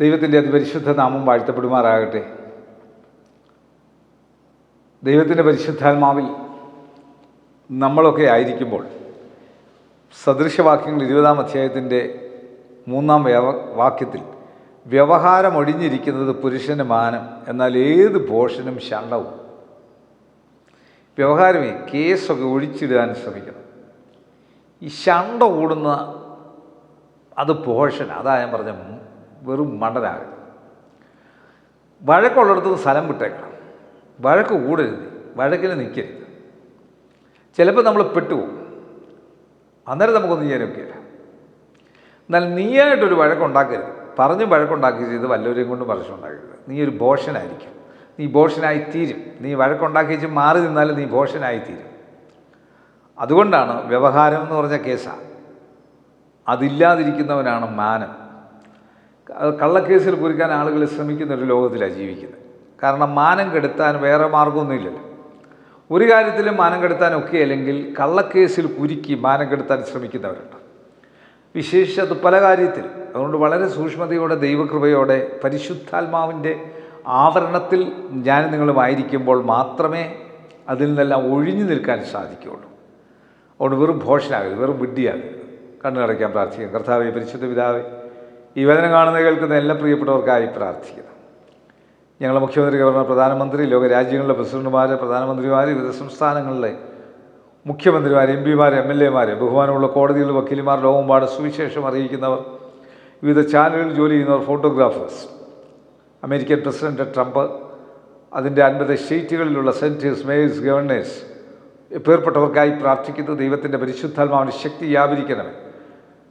ദൈവത്തിന്റെ അതിപരിശുദ്ധ നാമം വാഴ്ത്തപ്പെടുമാറാകട്ടെ. ദൈവത്തിന്റെ പരിശുദ്ധാത്മാവിൽ നമ്മളൊക്കെ ആയിരിക്കുമ്പോൾ സദൃശവാക്യങ്ങൾ ഇരുപതാം അധ്യായത്തിന്റെ മൂന്നാം വ്യവ വാക്യത്തിൽ വ്യവഹാരം ഒഴിഞ്ഞിരിക്കുന്നത് പുരുഷന് മാനം എന്നാൽ ഏത് ഭോഷനും ശണ്ടവും വ്യവഹാരമേ കേസൊക്കെ ഒഴിച്ചിടാൻ ശ്രമിക്കണം. ഈ ശണ്ട കൂടുന്ന അത് പോഷൻ അതാ ഞാൻ പറഞ്ഞ വെറും മണ്ടനാകരുത്. വഴക്കുള്ളിടത്ത് സ്ഥലം വിട്ടേക്കണം. വഴക്ക് കൂടരുത്. വഴക്കിന് നിൽക്കരുത്. ചിലപ്പോൾ നമ്മൾ പെട്ടുപോകും. അന്നേരം നമുക്കൊന്നും ചെയ്യാനൊക്കെയില്ല എന്നാൽ നീയായിട്ടൊരു വഴക്കുണ്ടാക്കരുത്. പറഞ്ഞ് വഴക്കുണ്ടാക്കി ചെയ്ത് വല്ലവരെയും കൊണ്ട് പറഞ്ഞുണ്ടാക്കരുത് നീ ഒരു ഭോഷനായിരിക്കും. നീ ഭോഷനായി തീരും. നീ വഴക്കുണ്ടാക്കി വെച്ച് മാറി നിന്നാലും നീ ഭോഷനായി തീരും. അതുകൊണ്ടാണ് വ്യവഹാരം എന്ന് പറഞ്ഞ കേസാണ് അതില്ലാതിരിക്കുന്നവനാണ് മാനം കള്ളക്കേസിൽ കുരുക്കാൻ ആളുകൾ ശ്രമിക്കുന്ന ഒരു ലോകത്തിലാണ് ജീവിക്കുന്നത്. കാരണം മാനം കെടുത്താൻ വേറെ മാർഗമൊന്നുമില്ലല്ലോ ഒരു കാര്യത്തിലും മാനം കെടുത്താൻ ഒക്കെ അല്ലെങ്കിൽ കള്ളക്കേസിൽ കുരുക്കി മാനം കെടുത്താൻ ശ്രമിക്കുന്നവരുണ്ട്. വിശേഷിച്ച് അത് പല കാര്യത്തിൽ അതുകൊണ്ട് വളരെ സൂക്ഷ്മതയോടെ ദൈവകൃപയോടെ പരിശുദ്ധാത്മാവിന്റെ ആവരണത്തിൽ ഞാൻ നിങ്ങളുമായിരിക്കുമ്പോൾ മാത്രമേ അതിൽ നിന്നെല്ലാം ഒഴിഞ്ഞു നിൽക്കാൻ സാധിക്കുകയുള്ളൂ. അതുകൊണ്ട് വെറും ഭോഷനാകരുത് വെറും ബുദ്ധിയാകരുത് കണ്ണുകടയ്ക്കാൻ പ്രാർത്ഥിക്കാം. കർത്താവെ പരിശുദ്ധ പിതാവെ ഈ വേദന കാണുന്ന കേൾക്കുന്ന എല്ലാ പ്രിയപ്പെട്ടവർക്കായി പ്രാർത്ഥിക്കുന്നു. ഞങ്ങളുടെ മുഖ്യമന്ത്രി ഗവർണർ പ്രധാനമന്ത്രി ലോക രാജ്യങ്ങളിലെ പ്രസിഡന്റുമാർ പ്രധാനമന്ത്രിമാർ വിവിധ സംസ്ഥാനങ്ങളിലെ മുഖ്യമന്ത്രിമാർ എം പിമാർ എം എൽ എമാർ ബഹുമാനമുള്ള കോടതികളിൽ വക്കീലുമാർ ലോകമ്പാട് സുവിശേഷം അറിയിക്കുന്നവർ വിവിധ ചാനലുകളിൽ ജോലി ചെയ്യുന്നവർ ഫോട്ടോഗ്രാഫേഴ്സ് അമേരിക്കൻ പ്രസിഡന്റ് ട്രംപ് അതിന്റെ അൻപത് സ്റ്റേറ്റുകളിലുള്ള സെന്റേഴ്സ് മേയേഴ്സ് ഗവർണേഴ്സ് പേർപ്പെട്ടവർക്കായി പ്രാർത്ഥിക്കുന്നു. ദൈവത്തിന്റെ പരിശുദ്ധാത്മാവിന്റെ ശക്തി വ്യാപരിക്കണമേ.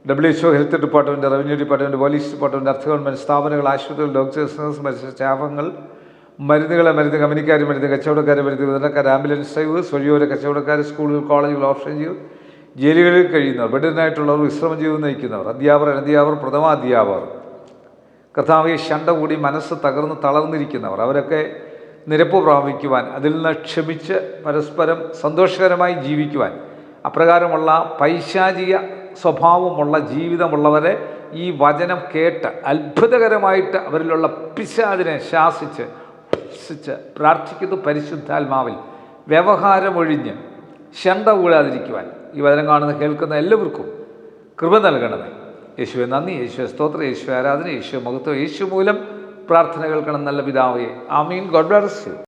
W HO O health department revenue department police department അർദ്ധ ഗവൺമെന്റ് സ്ഥാപനങ്ങൾ ആശുപത്രികൾ ഡോക്ടേഴ്സ് നഴ്സ് മത്സ്യ സ്റ്റാഫങ്ങൾ മരുന്നുകളെ മരുന്ന് കമ്പനിക്കാർ മരുന്ന് കച്ചവടക്കാർ മരുന്ന് വിതരണക്കാർ ആംബുലൻസ് ഡ്രൈവേഴ്സ് വഴിയോര കച്ചവടക്കാർ സ്കൂളുകൾ കോളേജുകൾ ഓപ്ഷൻ ചെയ്യും ജയിലുകളിൽ കഴിയുന്നവർ ബെഡിനായിട്ടുള്ളവർ വിശ്രമം ജീവിതം നയിക്കുന്നവർ അധ്യാപകർ അനധ്യാപകർ പ്രഥമ അധ്യാപകർ കർത്താവെ ശണ്ട കൂടി മനസ്സ് തകർന്ന് തളർന്നിരിക്കുന്നവർ അവരൊക്കെ നിരപ്പ് പ്രാപിക്കുവാൻ അതിൽ നിന്ന് ക്ഷമിച്ച് പരസ്പരം സന്തോഷകരമായി ജീവിക്കുവാൻ അപ്രകാരമുള്ള പൈശാചിക സ്വഭാവമുള്ള ജീവിതമുള്ളവരെ ഈ വചനം കേട്ട് അത്ഭുതകരമായിട്ട് അവരിലുള്ള പിശാദിനെ ശാസിച്ച് ശാസിച്ച് പ്രാർത്ഥിക്കുന്നു പരിശുദ്ധാത്മാവിൽ. വ്യവഹാരമൊഴിഞ്ഞ് ശണ്ട കൂടാതിരിക്കുവാൻ ഈ വചനം കാണുന്ന കേൾക്കുന്ന എല്ലാവർക്കും കൃപ നൽകണമേ. യേശുവെ നന്ദി. യേശുവെ സ്തോത്ര. യേശു ആരാധന. യേശു മഹത്വം. യേശു മൂലം പ്രാർത്ഥന കേൾക്കണം നല്ല പിതാവേ. ആമീൻ. God bless you.